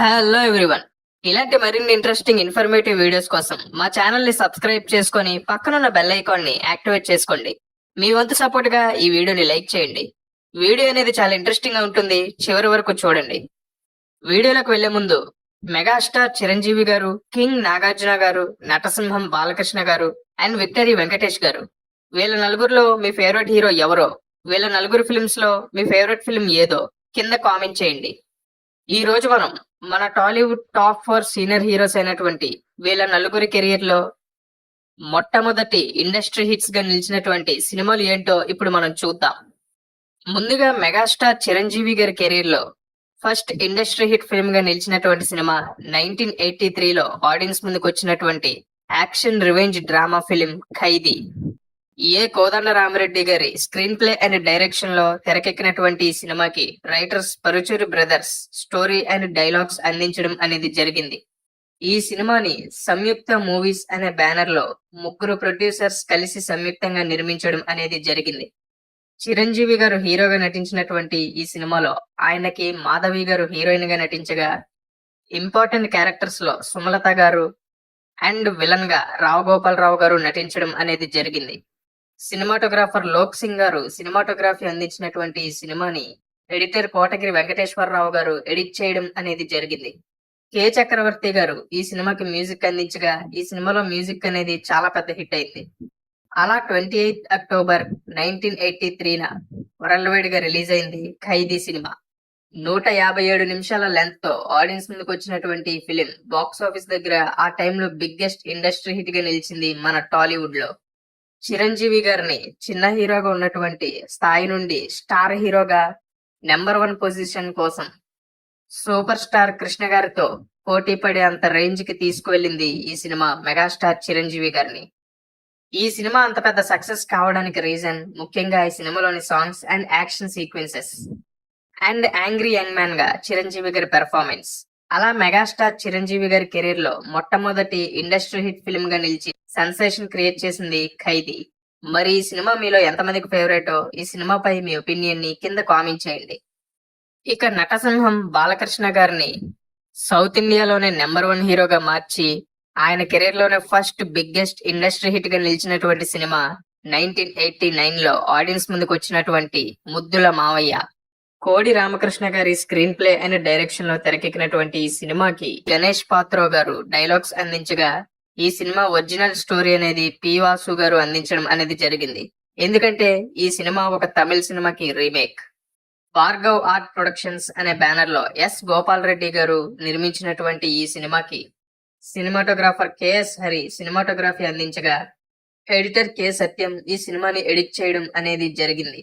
Hello everyone ఇలాంటి మరిన్ని interesting informative videos కోసం మా ఛానల్ని సబ్స్క్రైబ్ చేసుకుని పక్కనున్న బెల్ ఐకాన్ని యాక్టివేట్ చేసుకోండి. మీ వంతు సపోర్ట్గా ఈ వీడియోని లైక్ చేయండి. వీడియో అనేది చాలా ఇంట్రెస్టింగ్గా ఉంటుంది. చివరి వరకు చూడండి. వీడియోలకు వెళ్ళే ముందు మెగాస్టార్ చిరంజీవి గారు కింగ్ నాగార్జున గారు నటసింహం బాలకృష్ణ గారు అండ్ విక్టరీ వెంకటేష్ గారు. వీళ్ళ నలుగురిలో మీ ఫేవరెట్ హీరో ఎవరో వీళ్ళ నలుగురు ఫిల్మ్స్లో మీ ఫేవరెట్ ఫిల్మ్ ఏదో కింద కామెంట్ చేయండి. ఈ రోజు మనం మన Tollywood top four senior heroes అయినటువంటి వీళ్ళ నలుగురి కెరియర్లో మొట్టమొదటి ఇండస్ట్రీ హిట్స్గా నిలిచినటువంటి సినిమాలు ఏంటో ఇప్పుడు మనం చూద్దాం. ముందుగా మెగాస్టార్ చిరంజీవి గారి కెరీర్లో ఫస్ట్ ఇండస్ట్రీ హిట్ ఫిల్మ్గా నిలిచినటువంటి సినిమా నైన్టీన్ ఎయిటీ త్రీలో ఆడియన్స్ ముందుకు వచ్చినటువంటి action revenge drama film Khaidi. A Kodanda Ramireddy గారి స్క్రీన్ ప్లే అండ్ డైరెక్షన్లో తెరకెక్కినటువంటి ఈ సినిమాకి writers Paruchuri brothers story and dialogues అందించడం అనేది జరిగింది. ఈ సినిమాని సంయుక్త మూవీస్ అనే బ్యానర్లో ముగ్గురు ప్రొడ్యూసర్స్ కలిసి సంయుక్తంగా నిర్మించడం అనేది జరిగింది. చిరంజీవి గారు హీరోగా నటించినటువంటి ఈ సినిమాలో ఆయనకి మాధవి గారు హీరోయిన్గా నటించగా ఇంపార్టెంట్ క్యారెక్టర్స్లో సుమలత గారు అండ్ విలన్గా రావు గోపాలరావు గారు నటించడం అనేది జరిగింది. సినిమాటోగ్రాఫర్ లోక్ సింగ్ గారు సినిమాటోగ్రఫీ అందించినటువంటి ఈ సినిమాని ఎడిటర్ కోటగిరి వెంకటేశ్వరరావు గారు ఎడిట్ చేయడం అనేది జరిగింది. కె చక్రవర్తి గారు ఈ సినిమాకి మ్యూజిక్ అందించగా ఈ సినిమాలో మ్యూజిక్ అనేది చాలా పెద్ద హిట్ అయింది. అలా twenty eighth October nineteen eighty త్రీన world వైడ్గా రిలీజ్ అయింది ఖైదీ సినిమా. నూట యాభై ఏడు నిమిషాల లెంత్తో ఆడియన్స్ ముందుకు వచ్చినటువంటి ఈ ఫిలిం బాక్స్ ఆఫీస్ దగ్గర ఆ టైంలో బిగ్గెస్ట్ ఇండస్ట్రీ హిట్గా నిలిచింది మన టాలీవుడ్లో చిరంజీవి గారిని చిన్న హీరోగా ఉన్నటువంటి స్థాయి నుండి స్టార్ హీరోగా నెంబర్ వన్ పొజిషన్ కోసం సూపర్ స్టార్ కృష్ణ గారితో పోటీ పడే అంత రేంజ్కి తీసుకువెళ్ళింది ఈ సినిమా మెగాస్టార్ చిరంజీవి గారిని. ఈ సినిమా అంత పెద్ద సక్సెస్ కావడానికి రీజన్ ముఖ్యంగా ఈ సినిమాలోని songs and action sequences. And angry young మ్యాన్గా Chiranjeevi గారి పెర్ఫార్మెన్స్. అలా మెగాస్టార్ చిరంజీవి గారి కెరీర్లో మొట్టమొదటి ఇండస్ట్రీ హిట్ ఫిల్మ్గా నిలిచి సెన్సేషన్ క్రియేట్ చేసింది ఖైదీ. మరి ఈ సినిమా మీలో ఎంతమందికి ఫేవరెటో ఈ సినిమాపై మీ ఒపీనియన్ని కింద కామెంట్ చేయండి. ఇక నటసింహం బాలకృష్ణ గారిని సౌత్ ఇండియాలోనే నెంబర్ వన్ హీరోగా మార్చి ఆయన కెరీర్లోనే ఫస్ట్ బిగ్గెస్ట్ ఇండస్ట్రీ హిట్గా నిలిచినటువంటి సినిమా నైన్టీన్ ఎయిటీ నైన్లో ఆడియన్స్ ముందుకు వచ్చినటువంటి ముద్దుల మావయ్య. కోడి రామకృష్ణ గారి స్క్రీన్ ప్లే అండ్ డైరెక్షన్లో తెరకెక్కినటువంటి ఈ సినిమాకి గణేష్ పాత్రో గారు డైలాగ్స్ అందించగా ఈ సినిమా ఒరిజినల్ స్టోరీ అనేది పి వాసు గారు అందించడం అనేది జరిగింది. ఎందుకంటే ఈ సినిమా ఒక తమిళ సినిమాకి రీమేక్. భార్గవ్ ఆర్ట్ ప్రొడక్షన్స్ అనే బ్యానర్లో ఎస్ గోపాల్ రెడ్డి గారు నిర్మించినటువంటి ఈ సినిమాకి cinematographer K S Hari cinematography అందించగా ఎడిటర్ కె సత్యం ఈ సినిమాని ఎడిట్ చేయడం అనేది జరిగింది.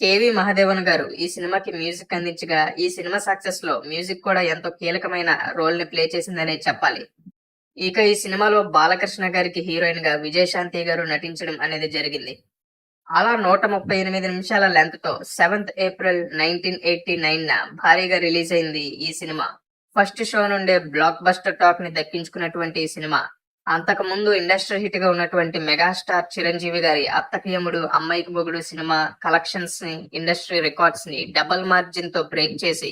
కేవి మహాదేవన్ గారు ఈ సినిమాకి మ్యూజిక్ అందించగా ఈ సినిమా సక్సెస్లో మ్యూజిక్ కూడా ఎంతో కీలకమైన రోల్ని ప్లే చేసిందనే చెప్పాలి. ఇక ఈ సినిమాలో బాలకృష్ణ గారికి హీరోయిన్గా విజయశాంతి గారు నటించడం అనేది జరిగింది. అలా నూట ముప్పై ఎనిమిది నిమిషాల లెంత్తో seventh April nineteen eighty nine న భారీగా రిలీజ్ అయింది ఈ సినిమా. ఫస్ట్ షో నుండే బ్లాక్ బస్టర్ టాక్ని దక్కించుకున్నటువంటి ఈ సినిమా. అంతకు ముందు ఇండస్ట్రీ హిట్గా ఉన్నటువంటి మెగాస్టార్ చిరంజీవి గారి అత్తకియముడు అమ్మాయికి మొగుడు సినిమా కలెక్షన్స్ని ఇండస్ట్రీ రికార్డ్స్ని డబల్ మార్జిన్తో బ్రేక్ చేసి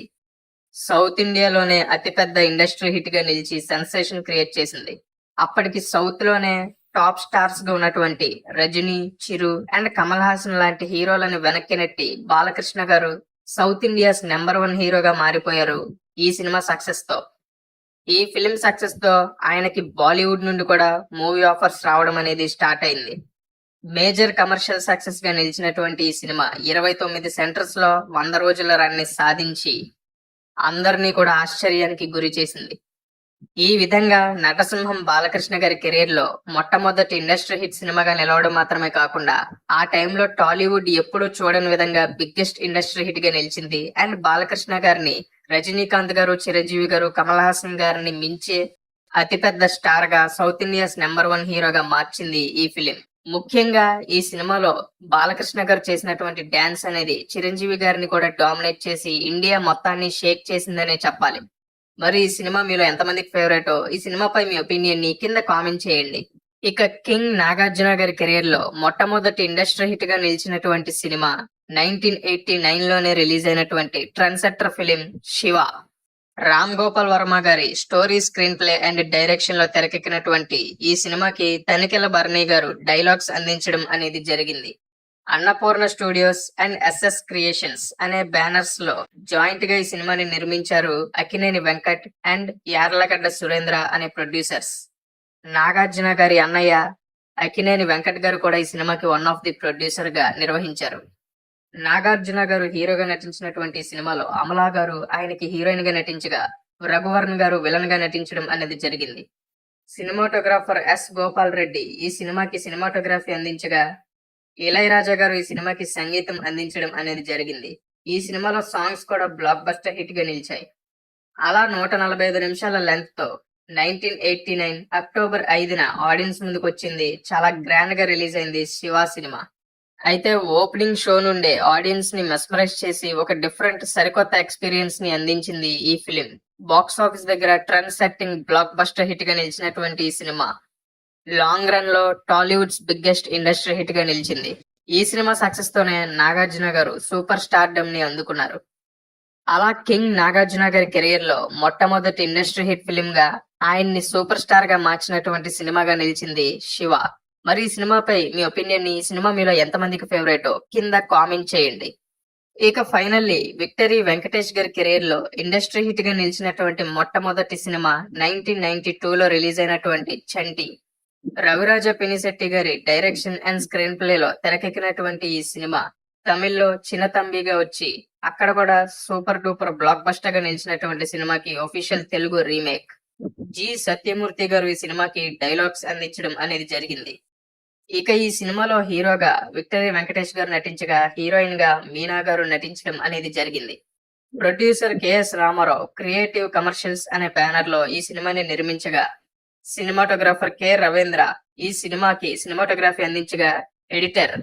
సౌత్ ఇండియాలోనే అతిపెద్ద ఇండస్ట్రీ హిట్గా నిలిచి సెన్సేషన్ క్రియేట్ చేసింది. అప్పటికి సౌత్లోనే టాప్ స్టార్స్గా ఉన్నటువంటి రజనీ చిరు అండ్ కమల్ హాసన్ లాంటి హీరోలను వెనక్కి నెట్టి బాలకృష్ణ గారు సౌత్ ఇండియాస్ నెంబర్ వన్ హీరోగా మారిపోయారు ఈ సినిమా సక్సెస్తో ఈ ఫిలిం సక్సెస్తో ఆయనకి బాలీవుడ్ నుండి కూడా మూవీ ఆఫర్స్ రావడం అనేది స్టార్ట్ అయింది. మేజర్ కమర్షియల్ సక్సెస్గా నిలిచినటువంటి ఈ సినిమా ఇరవై తొమ్మిది సెంటర్స్లో వంద రోజుల రన్ని సాధించి అందరినీ కూడా ఆశ్చర్యానికి గురి చేసింది. ఈ విధంగా నటసింహం బాలకృష్ణ గారి కెరీర్లో మొట్టమొదటి ఇండస్ట్రీ హిట్ సినిమాగా నిలవడం మాత్రమే కాకుండా ఆ టైంలో టాలీవుడ్ ఎప్పుడూ చూడని విధంగా బిగ్గెస్ట్ ఇండస్ట్రీ హిట్గా నిలిచింది. అండ్ బాలకృష్ణ గారిని రజనీకాంత్ గారు చిరంజీవి గారు కమల్ హాసన్ గారిని మించే అతిపెద్ద స్టార్గా సౌత్ ఇండియాస్ నెంబర్ వన్ హీరోగా మార్చింది ఈ ఫిలిం. ముఖ్యంగా ఈ సినిమాలో బాలకృష్ణ గారు చేసినటువంటి డాన్స్ అనేది చిరంజీవి గారిని కూడా డామినేట్ చేసి ఇండియా మొత్తాన్ని షేక్ చేసిందనే చెప్పాలి. మరి ఈ సినిమా మీలో ఎంతమందికి ఫేవరెటో ఈ సినిమాపై మీ ఒపీనియన్ని కింద కామెంట్ చేయండి. ఇక కింగ్ నాగార్జున గారి కెరీర్లో మొట్టమొదటి ఇండస్ట్రీ హిట్గా నిలిచినటువంటి సినిమా నైన్టీన్ ఎయిటీ నైన్లోనే రిలీజ్ అయినటువంటి ట్రెండ్ ఫిలిం శివ. రామ్ గోపాల్ వర్మ గారి స్టోరీ స్క్రీన్ ప్లే అండ్ డైరెక్షన్లో తెరకెక్కినటువంటి ఈ సినిమాకి తనికెల భరణి గారు డైలాగ్స్ అందించడం అనేది జరిగింది. Annapurna studios and S S creations అనే బ్యానర్స్లో జాయింట్గా ఈ సినిమాని నిర్మించారు అకినేని వెంకట్ అండ్ యార్లగడ్డ సురేంద్ర అనే ప్రొడ్యూసర్స్. నాగార్జున గారి అన్నయ్య అకినేని వెంకట్ గారు కూడా ఈ సినిమాకి వన్ ఆఫ్ ది ప్రొడ్యూసర్గా నిర్వహించారు. నాగార్జున గారు హీరోగా నటించినటువంటి సినిమాలో అమలా గారు ఆయనకి హీరోయిన్గా నటించగా రఘువర్ణ్ గారు విలన్గా నటించడం అనేది జరిగింది. సినిమాటోగ్రాఫర్ ఎస్ గోపాల్ రెడ్డి ఈ సినిమాకి సినిమాటోగ్రఫీ అందించగా ఇళయరాజా గారు ఈ సినిమాకి సంగీతం అందించడం అనేది జరిగింది. ఈ సినిమాలో సాంగ్స్ కూడా బ్లాక్ బస్టర్ హిట్గా నిలిచాయి. అలా నూట నలభై ఐదు నిమిషాల లెంత్తో నైన్టీన్ ఎయిటీ నైన్ అక్టోబర్ ఐదున ఆడియన్స్ ముందుకు వచ్చింది చాలా గ్రాండ్గా రిలీజ్ అయింది శివ సినిమా. అయితే ఓపెనింగ్ షో నుండే ఆడియన్స్ని మెస్మరైజ్ చేసి ఒక డిఫరెంట్ సరికొత్త ఎక్స్పీరియన్స్ని అందించింది ఈ ఫిలిం. బాక్స్ ఆఫీస్ దగ్గర ట్రెండ్ సెట్టింగ్ బ్లాక్ బస్టర్ హిట్గా నిలిచినటువంటి ఈ సినిమా లాంగ్ రన్లో టాలీవుడ్స్ బిగ్గెస్ట్ ఇండస్ట్రీ హిట్గా నిలిచింది. ఈ సినిమా సక్సెస్ తోనే నాగార్జున గారు సూపర్ స్టార్డమ్ని అందుకున్నారు. అలా కింగ్ నాగార్జున గారి కెరీర్లో మొట్టమొదటి ఇండస్ట్రీ హిట్ ఫిలిం గా ఆయన్ని సూపర్ స్టార్గా మార్చినటువంటి సినిమాగా నిలిచింది శివ. మరి ఈ సినిమాపై మీ ఒపీనియన్ ఈ సినిమా మీలో ఎంతమందికి ఫేవరెట్ కింద కామెంట్ చేయండి. ఇక ఫైనల్లీ విక్టరీ వెంకటేష్ గారి కెరీర్లో ఇండస్ట్రీ హిట్గా నిలిచినటువంటి మొట్టమొదటి సినిమా నైన్టీన్ నైన్టీ టూ లో రిలీజ్ అయినటువంటి చంటి. రవిరాజ పినిశెట్టి గారి డైరెక్షన్ అండ్ స్క్రీన్ ప్లే లో తెరకెక్కినటువంటి ఈ సినిమా తమిళ్ళో చిన్న తంబిగా వచ్చి అక్కడ కూడా సూపర్ డూపర్ బ్లాక్ బస్టర్గా నిలిచినటువంటి సినిమాకి official Telugu remake. G. Satyamurthy గారు ఈ సినిమాకి డైలాగ్స్ అందించడం అనేది జరిగింది. ఇక ఈ సినిమాలో హీరోగా విక్టరీ వెంకటేష్ గారు నటించగా హీరోయిన్గా మీనా గారు నటించడం అనేది జరిగింది. Producer K S Ramarao creative commercials అనే బ్యానర్లో ఈ సినిమాని నిర్మించగా సినిమాటోగ్రాఫర్ కె. రవీంద్ర ఈ సినిమాకి సినిమాటోగ్రఫీ అందించగా ఎడిటర్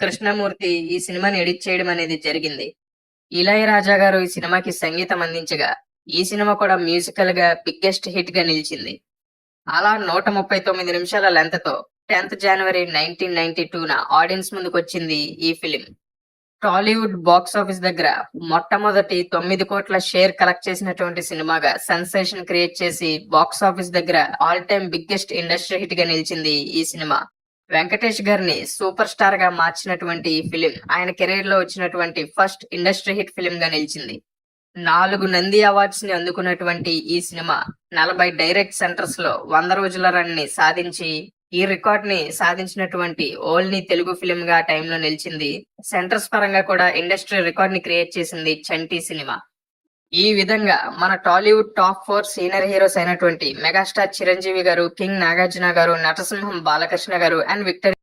కృష్ణమూర్తి ఈ సినిమాని ఎడిట్ చేయడం అనేది జరిగింది. ఇళయరాజా గారు ఈ సినిమాకి సంగీతం అందించగా ఈ సినిమా కూడా మ్యూజికల్గా బిగ్గెస్ట్ హిట్గా నిలిచింది. అలా నూట ముప్పై తొమ్మిది నిమిషాల లెంత్తో టెన్త్ జనవరి నైన్టీన్ నైన్టీ టూన ఆడియన్స్ ముందుకు వచ్చింది ఈ ఫిలిం. టాలీవుడ్ బాక్స్ ఆఫీస్ దగ్గర మొట్టమొదటి తొమ్మిది కోట్ల షేర్ కలెక్ట్ చేసినటువంటి సినిమాగా సెన్సేషన్ క్రియేట్ చేసి బాక్స్ ఆఫీస్ దగ్గర ఆల్ టైమ్ బిగ్గెస్ట్ ఇండస్ట్రీ హిట్గా నిలిచింది ఈ సినిమా. వెంకటేష్ గారిని సూపర్ స్టార్గా మార్చినటువంటి ఈ ఫిలిం ఆయన కెరీర్లో వచ్చినటువంటి ఫస్ట్ ఇండస్ట్రీ హిట్ ఫిలిం గా నిలిచింది. నాలుగు నంది అవార్డ్స్ని అందుకున్నటువంటి ఈ సినిమా నలభై డైరెక్ట్ సెంటర్స్లో వంద రోజుల రన్ని సాధించి ఈ రికార్డ్ని సాధించినటువంటి ఓల్ని తెలుగు ఫిలిం గా టైంలో నిలిచింది. సెంటర్స్ పరంగా కూడా ఇండస్ట్రీ రికార్డ్ని క్రియేట్ చేసింది చంటి సినిమా. ఈ విధంగా మన Tollywood top four senior heroes అయినటువంటి మెగాస్టార్ చిరంజీవి గారు కింగ్ నాగార్జున గారు నటసింహం బాలకృష్ణ గారు అండ్ విక్టరీ